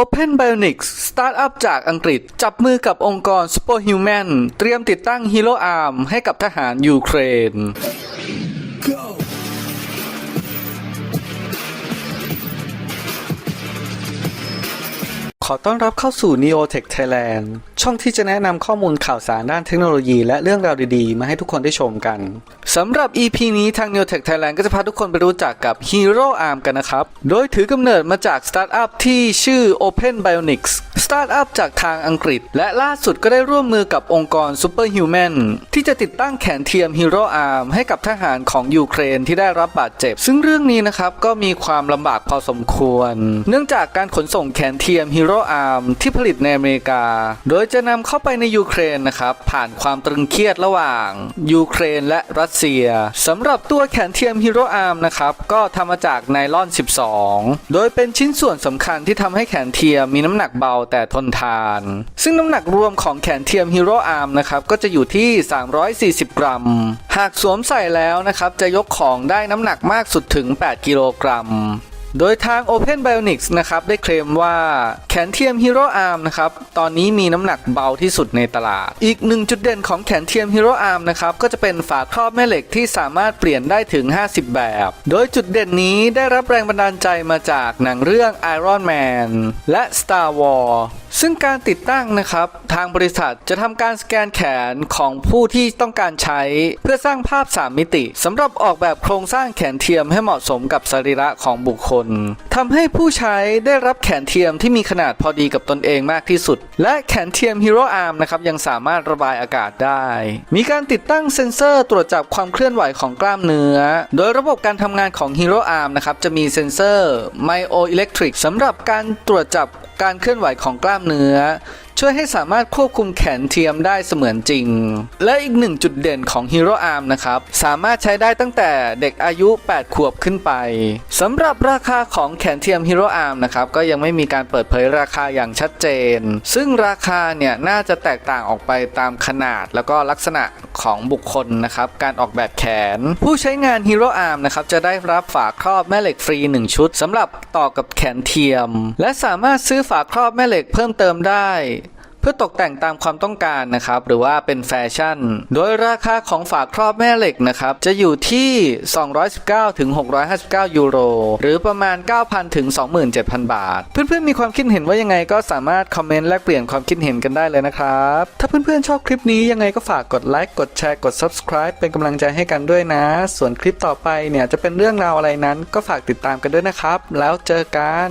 Open Bionics สตาร์ทอัพจากอังกฤษ จับมือกับองค์กร Superhuman เตรียมติดตั้ง Hero Arm ให้กับทหารยูเครนขอต้อนรับเข้าสู่ Neotech Thailand ช่องที่จะแนะนำข้อมูลข่าวสารด้านเทคโนโลยี และเรื่องราวดีๆ มาให้ทุกคนได้ชมกันสำหรับ EP นี้ทาง Neotech Thailand ก็จะพาทุกคนไปรู้จักกับ Hero Arm กันนะครับ โดยถือกำเนิดมาจากสตาร์ทอัพที่ชื่อ Open Bionics สตาร์ทอัพจากทางอังกฤษ และล่าสุดก็ได้ร่วมมือกับองค์กร Superhuman ที่จะติดตั้งแขนเทียม Hero Arm ให้กับทหารของยูเครนที่ได้รับบาดเจ็บ ซึ่งเรื่องนี้นะครับก็มีความลำบากพอสมควร เนื่องจากการขนส่งแขนเทียม Hero Arm ที่ผลิตในอเมริกา โดยจะนำเข้าไปในยูเครนนะครับผ่านความตรึงเครียดระหว่างยูเครนและรัสเซียสำหรับตัวแขนเทียม Hero Arm นะครับก็ทำมาจากไนลอน 12 โดยเป็นชิ้นส่วนสำคัญที่ทำให้แขนเทียมมีน้ำหนักเบาแต่ทนทาน ซึ่งน้ำหนักรวมของแขนเทียม Hero Arm นะครับก็จะอยู่ที่ 340 กรัม หากสวมใส่แล้วนะครับจะยกของได้น้ำหนักมากสุดถึง 8 กิโลกรัม โดยทาง Open Bionics นะครับได้เคลมว่าแขนเทียม Hero Arm นะครับตอนนี้มีน้ำหนักเบาที่สุดในตลาด อีกหนึ่งจุดเด่นของแขนเทียม Hero Arm นะครับก็จะเป็นฝาครอบแม่เหล็กที่สามารถเปลี่ยนได้ถึง 50 แบบ โดยจุดเด่นนี้ได้รับแรงบันดาลใจมาจากหนังเรื่อง Iron Man และ Star Wars ซึ่งการติดตั้งนะครับ ทางบริษัทจะทำการสแกนแขนของผู้ที่ต้องการใช้ เพื่อสร้างภาพ 3 มิติสำหรับออกแบบโครงสร้างแขนเทียมให้เหมาะสมกับสรีระของบุคคลทำให้ผู้ใช้ได้รับแขนเทียมที่มีขนาดพอดีกับตนเองมากที่สุด และแขนเทียม Hero Arm นะครับยังสามารถระบายอากาศได้ มีการติดตั้งเซ็นเซอร์ตรวจจับความเคลื่อนไหวของกล้ามเนื้อ โดยระบบการทำงานของ Hero Arm นะครับจะมีเซ็นเซอร์ Myoelectric สำหรับการตรวจจับ การเคลื่อนไหวของกล้ามเนื้อ ช่วยให้สามารถควบคุมแขนเทียมได้เสมือนจริง และอีกหนึ่งจุดเด่นของ Hero Arm นะครับ สามารถใช้ได้ตั้งแต่เด็กอายุ 8 ขวบขึ้นไปสำหรับราคาของแขนเทียม Hero Arm นะครับ ก็ยังไม่มีการเปิดเผยราคาอย่างชัดเจน ซึ่งราคาเนี่ยน่าจะแตกต่างออกไปตามขนาดแล้วก็ลักษณะของบุคคลนะครับ การออกแบบแขน ผู้ใช้งาน Hero Arm นะครับจะได้รับฝาครอบแม่เหล็กฟรี 1 ชุดสำหรับต่อกับแขนเทียม และสามารถซื้อฝาครอบแม่เหล็กเพิ่มเติมได้ พื่อตกแต่งตามความต้องการนะครับ หรือว่าเป็นแฟชั่น โดยราคาของฝาครอบแม่เหล็กนะครับ จะอยู่ที่ 219ถึง659 ยูโร หรือประมาณ 9,000ถึง27,000 บาท เพื่อนๆมีความคิดเห็นว่ายังไงก็สามารถคอมเมนต์แลกเปลี่ยนความคิดเห็นกันได้เลยนะครับ ถ้าเพื่อนๆชอบคลิปนี้ยังไงก็ฝากกดไลค์กดแชร์กด subscribe เป็นกำลังใจให้กันด้วยนะ ส่วนคลิปต่อไปเนี่ยจะเป็นเรื่องราวอะไรนั้นก็ฝากติดตามกันด้วยนะครับ แล้วเจอกัน